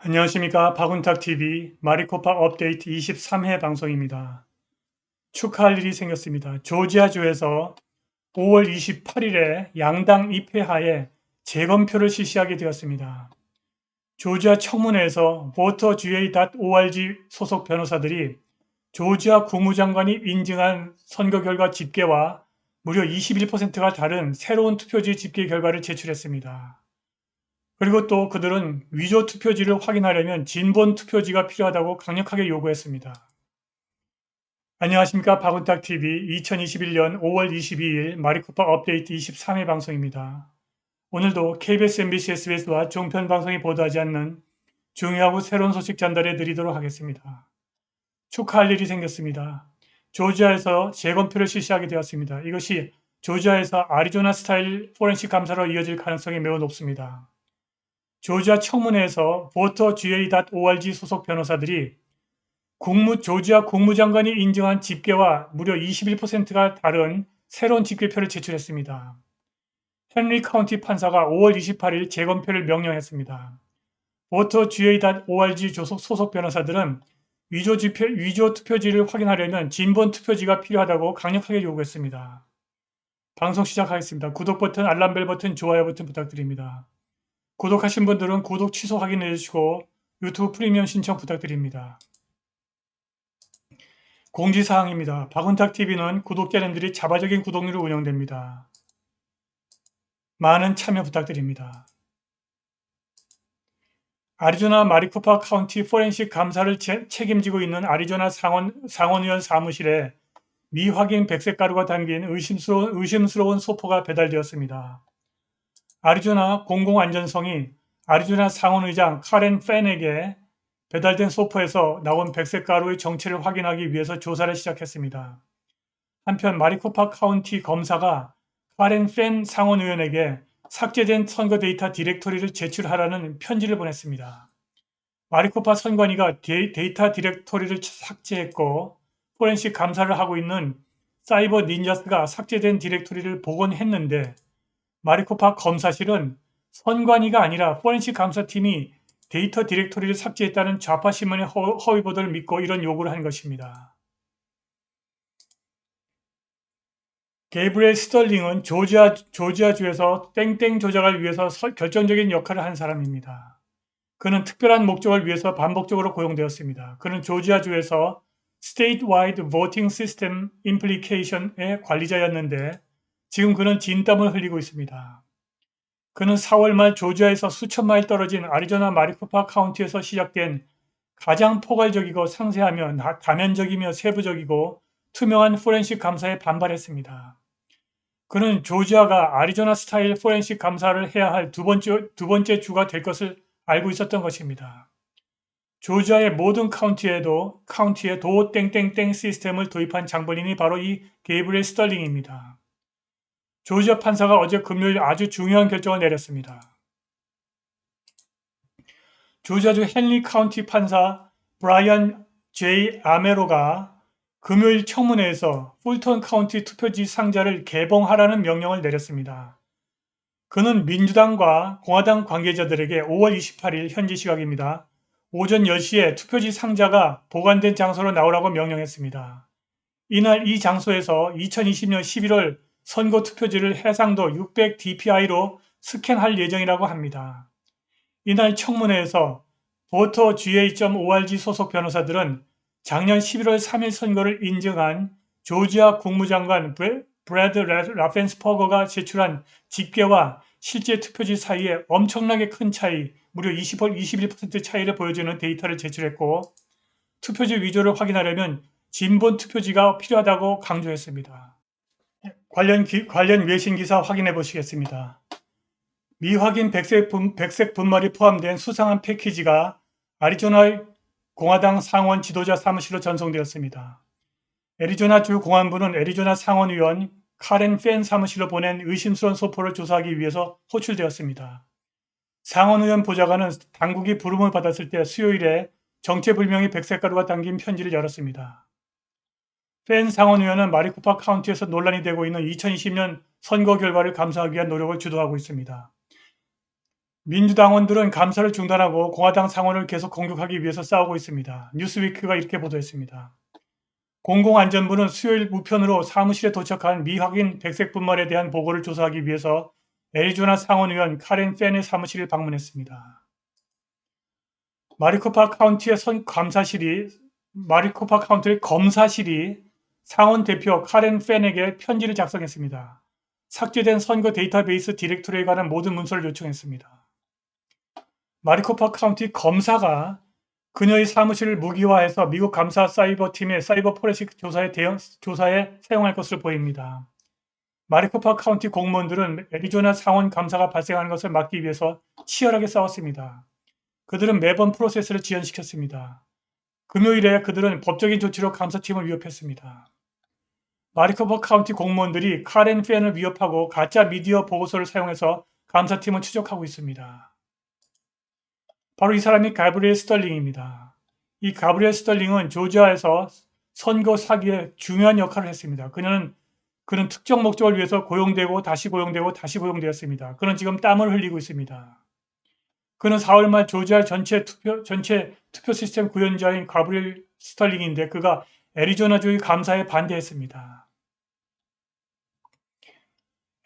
안녕하십니까 박운탁TV 마리코파 업데이트 23회 방송입니다. 축하할 일이 생겼습니다. 조지아주에서 5월 28일에 양당 입회하에 재검표를 실시하게 되었습니다. 조지아 청문회에서 voterga.org 소속 변호사들이 조지아 국무장관이 인증한 선거 결과 집계와 무려 21%가 다른 새로운 투표지 집계 결과를 제출했습니다. 그리고 또 그들은 위조 투표지를 확인하려면 진본 투표지가 필요하다고 강력하게 요구했습니다. 안녕하십니까 박은탁TV 2021년 5월 22일 마리코파 업데이트 23회 방송입니다. 오늘도 KBS, MBC, SBS와 종편 방송이 보도하지 않는 중요하고 새로운 소식 전달해 드리도록 하겠습니다. 축하할 일이 생겼습니다. 조지아에서 재검표를 실시하게 되었습니다. 이것이 조지아에서 아리조나 스타일 포렌식 감사로 이어질 가능성이 매우 높습니다. 조지아 청문회에서 voterga.org 소속 변호사들이 국무, 조지아 국무장관이 인증한 집계와 무려 21%가 다른 새로운 집계표를 제출했습니다. 헨리 카운티 판사가 5월 28일 재검표를 명령했습니다. voterga.org 소속 변호사들은 위조, 지표, 위조 투표지를 확인하려면 진본 투표지가 필요하다고 강력하게 요구했습니다. 방송 시작하겠습니다. 구독 버튼, 알람벨 버튼, 좋아요 버튼 부탁드립니다. 구독하신 분들은 구독 취소 확인해 주시고 유튜브 프리미엄 신청 부탁드립니다. 공지사항입니다. 박은탁TV는 구독자님들이 자발적인 구독률로 운영됩니다. 많은 참여 부탁드립니다. 아리조나 마리코파 카운티 포렌식 감사를 제, 책임지고 있는 아리조나 상원, 상원의원 사무실에 미확인 백색 가루가 담긴 의심스러운, 의심스러운 소포가 배달되었습니다. 아리조나 공공안전성이 아리조나 상원의장 카렌 팬에게 배달된 소포에서 나온 백색 가루의 정체를 확인하기 위해서 조사를 시작했습니다. 한편 마리코파 카운티 검사가 카렌 팬 상원의원에게 삭제된 선거 데이터 디렉토리를 제출하라는 편지를 보냈습니다. 마리코파 선관위가 데이터 디렉토리를 삭제했고 포렌식 감사를 하고 있는 사이버 닌자스가 삭제된 디렉토리를 복원했는데 마리코파 검사실은 선관위가 아니라 포렌식 감사팀이 데이터 디렉토리를 삭제했다는 좌파 신문의 허위 보도를 믿고 이런 요구를 한 것입니다. 게이브리엘 스털링은 조지아, 조지아주에서 땡땡 조작을 위해서 결정적인 역할을 한 사람입니다. 그는 특별한 목적을 위해서 반복적으로 고용되었습니다. 그는 조지아주에서 Statewide Voting System Implication의 관리자였는데 지금 그는 진땀을 흘리고 있습니다. 그는 4월 말 조지아에서 수천 마일 떨어진 아리조나 마리코파 카운티에서 시작된 가장 포괄적이고 상세하며 다면적이며 세부적이고 투명한 포렌식 감사에 반발했습니다. 그는 조지아가 아리조나 스타일 포렌식 감사를 해야 할 두 번째, 두 번째 주가 될 것을 알고 있었던 것입니다. 조지아의 모든 카운티에도 카운티에 도 땡땡땡 시스템을 도입한 장본인이 바로 이 게이브리엘 스털링입니다. 조지아 판사가 어제 금요일 아주 중요한 결정을 내렸습니다. 조지아주 헨리 카운티 판사 브라이언 제이 아메로가 금요일 청문회에서 풀턴 카운티 투표지 상자를 개봉하라는 명령을 내렸습니다. 그는 민주당과 공화당 관계자들에게 5월 28일 현지 시각입니다. 오전 10시에 투표지 상자가 보관된 장소로 나오라고 명령했습니다. 이날 이 장소에서 2020년 11월 선거 투표지를 해상도 600 dpi로 스캔할 예정이라고 합니다. 이날 청문회에서 보터 ga.org 소속 변호사들은 작년 11월 3일 선거를 인증한 조지아 국무장관 브래드 라펜스퍼거가 제출한 집계와 실제 투표지 사이에 엄청나게 큰 차이, 무려 20, 21% 차이를 보여주는 데이터를 제출했고 투표지 위조를 확인하려면 진본 투표지가 필요하다고 강조했습니다. 관련, 기, 관련 외신 기사 확인해 보시겠습니다. 미확인 백색, 분, 백색 분말이 포함된 수상한 패키지가 아리조나 공화당 상원 지도자 사무실로 전송되었습니다. 애리조나 주 공안부는 애리조나 상원의원 카렌 팬 사무실로 보낸 의심스러운 소포를 조사하기 위해서 호출되었습니다. 상원의원 보좌관은 당국이 부름을 받았을 때 수요일에 정체불명의 백색가루가 담긴 편지를 열었습니다. 팬 상원의원은 마리코파 카운티에서 논란이 되고 있는 2020년 선거 결과를 감사하기 위한 노력을 주도하고 있습니다. 민주당원들은 감사를 중단하고 공화당 상원을 계속 공격하기 위해서 싸우고 있습니다. 뉴스위크가 이렇게 보도했습니다. 공공안전부는 수요일 우편으로 사무실에 도착한 미확인 백색 분말에 대한 보고를 조사하기 위해서 애리조나 상원의원 카렌 팬의 사무실을 방문했습니다. 마리코파 카운티의 선 감사실이 마리코파 카운티의 검사실이 상원 대표 카렌 팬에게 편지를 작성했습니다. 삭제된 선거 데이터베이스 디렉토리에 관한 모든 문서를 요청했습니다. 마리코파 카운티 검사가 그녀의 사무실을 무기화해서 미국 감사 사이버팀의 사이버 포렌식 조사에, 대응, 조사에 사용할 것으로 보입니다. 마리코파 카운티 공무원들은 애리조나 상원 감사가 발생하는 것을 막기 위해서 치열하게 싸웠습니다. 그들은 매번 프로세스를 지연시켰습니다. 금요일에 그들은 법적인 조치로 감사팀을 위협했습니다. 마리코파 카운티 공무원들이 카렌 팬을 위협하고 가짜 미디어 보고서를 사용해서 감사팀을 추적하고 있습니다. 바로 이 사람이 가브리엘 스털링입니다. 이 가브리엘 스털링은 조지아에서 선거 사기에 중요한 역할을 했습니다. 그녀는 그는 특정 목적을 위해서 고용되고 다시 고용되고 다시 고용되었습니다. 그는 지금 땀을 흘리고 있습니다. 그는 4월 말 조지아 전체 투표 전체 투표 시스템 구현자인 가브리엘 스털링인데 그가 애리조나주의 감사에 반대했습니다.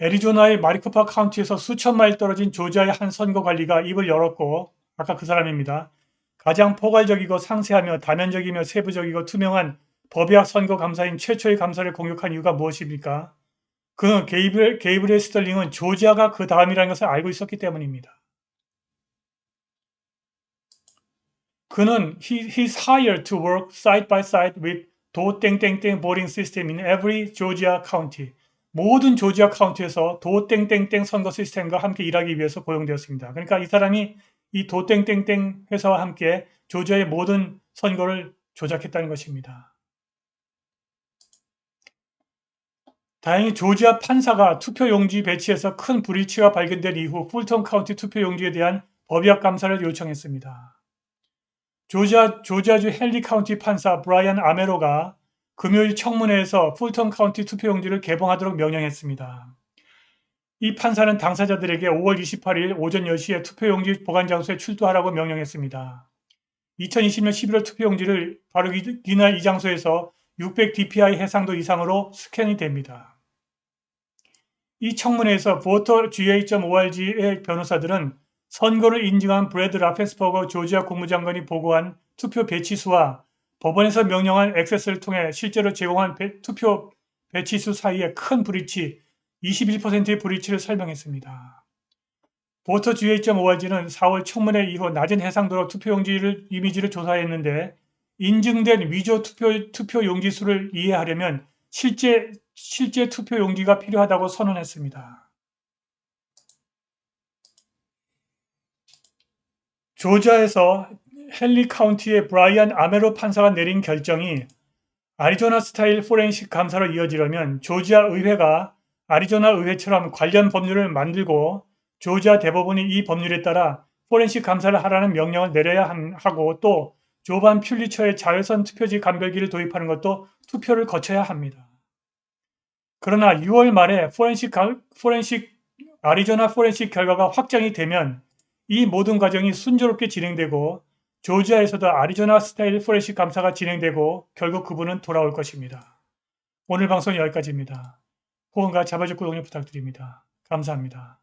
애리조나의 마리코파 카운티에서 수천 마일 떨어진 조지아의 한 선거 관리가 입을 열었고 아까 그 사람입니다. 가장 포괄적이고 상세하며 다면적이며 세부적이고 투명한 법약 선거 감사인 최초의 감사를 공격한 이유가 무엇입니까? 그는 게이브레, 게이브리엘 스털링은 조지아가 그 다음이라는 것을 알고 있었기 때문입니다. 그는 he, he's hired to work side by side with 도 땡땡땡 보링 시스템 in every Georgia county. 모든 조지아 카운티에서 도 땡땡땡 선거 시스템과 함께 일하기 위해서 고용되었습니다. 그러니까 이 사람이 이 도땡땡땡 회사와 함께 조지아의 모든 선거를 조작했다는 것입니다. 다행히 조지아 판사가 투표 용지 배치에서 큰 불일치가 발견된 이후 풀턴 카운티 투표 용지에 대한 법약 감사를 요청했습니다. 조지아, 조지아주 헨리 카운티 판사 브라이언 아메로가 금요일 청문회에서 풀턴 카운티 투표용지를 개봉하도록 명령했습니다. 이 판사는 당사자들에게 5월 28일 오전 10시에 투표용지 보관 장소에 출두하라고 명령했습니다. 2020년 11월 투표용지를 바로 이날 이 장소에서 600 dpi 해상도 이상으로 스캔이 됩니다. 이 청문회에서 보터 GA.org의 변호사들은 선거를 인증한 브래드 라펜스버거 조지아 국무장관이 보고한 투표 배치수와 법원에서 명령한 액세스를 통해 실제로 제공한 배, 투표 배치수 사이에 큰 불일치, 21%의 불이치를 설명했습니다. 보터 GA.org는 4월 청문회 이후 낮은 해상도로 투표용지를 이미지를 조사했는데 인증된 위조 투표, 투표 용지 수를 이해하려면 실제, 실제 투표 용지가 필요하다고 선언했습니다. 조지아에서 헨리 카운티의 브라이언 아메로 판사가 내린 결정이 아리조나 스타일 포렌식 감사로 이어지려면 조지아 의회가 아리조나 의회처럼 관련 법률을 만들고 조지아 대법원이 이 법률에 따라 포렌식 감사를 하라는 명령을 내려야 하고 또 조반 퓰리처의 자외선 투표지 감별기를 도입하는 것도 투표를 거쳐야 합니다. 그러나 6월 말에 포렌식, 포렌식 아리조나 포렌식 결과가 확정이 되면 이 모든 과정이 순조롭게 진행되고 조지아에서도 아리조나 스타일 포렌식 감사가 진행되고 결국 그분은 돌아올 것입니다. 오늘 방송 여기까지입니다. 후원과 자발적 구독을 부탁드립니다. 감사합니다.